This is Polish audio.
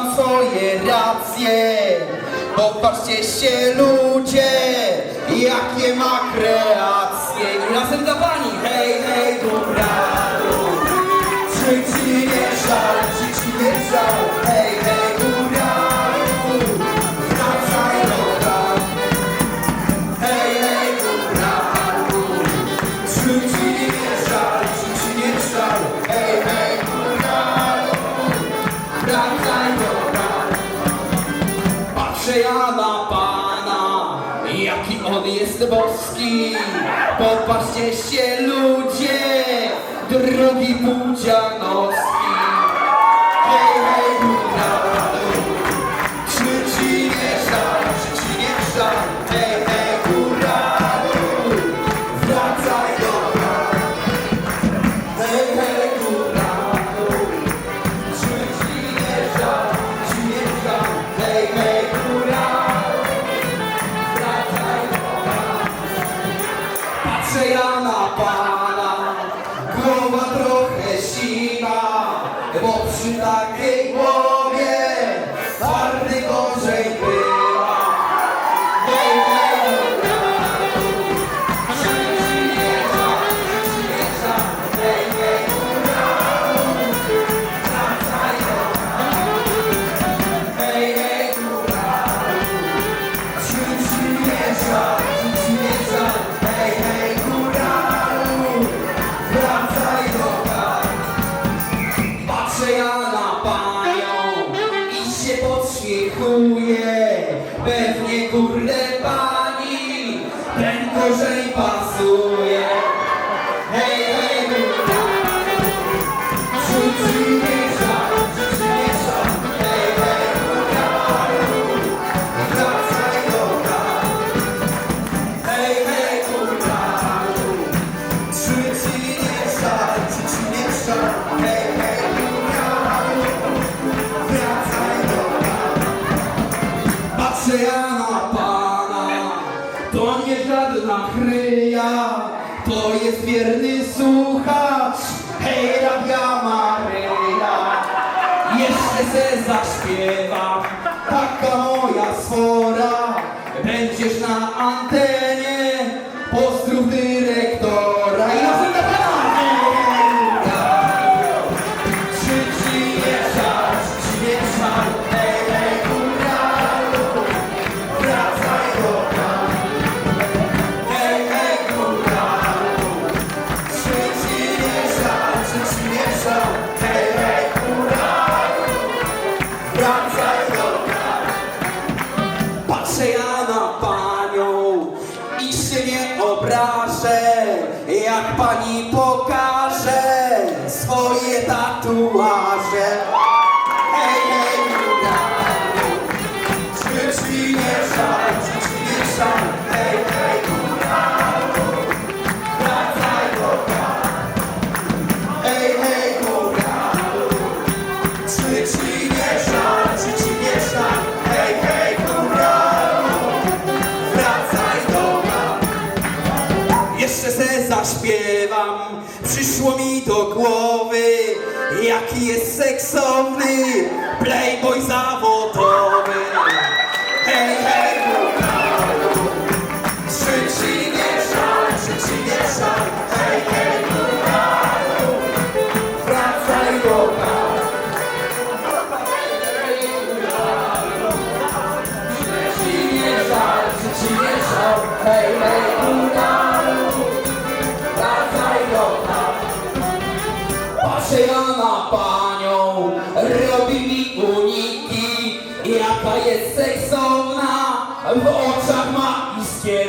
mam swoje racje. Popatrzcie się ludzie, jakie ma kreacje. I razem dla pani, hej, hej, dobra, dobra. Czy ci nie żal, czy ci nie żal, hej, hej Thank you. jest boski Popatrzcie się ludzie. Drogi płcianos Popsi tak Hoje em passo. jest wierny słuchacz. Hej rabia Maryja Jeszcze se zaśpiewam Taka moja sfora. Będziesz na antenie. patrzę ja na panią i się nie obrażę, jak pani pokaże swoje tatuaże. mi do głowy Jaki jest seksowny playboy zawodowy. Hej, hej, Łukaku Czy ci nie żal, Hej, hej, Łukaku Wracaj do nas. Hej, Łukaku Czy ci nie żal, Hej, hej tek są na oczach ma iskier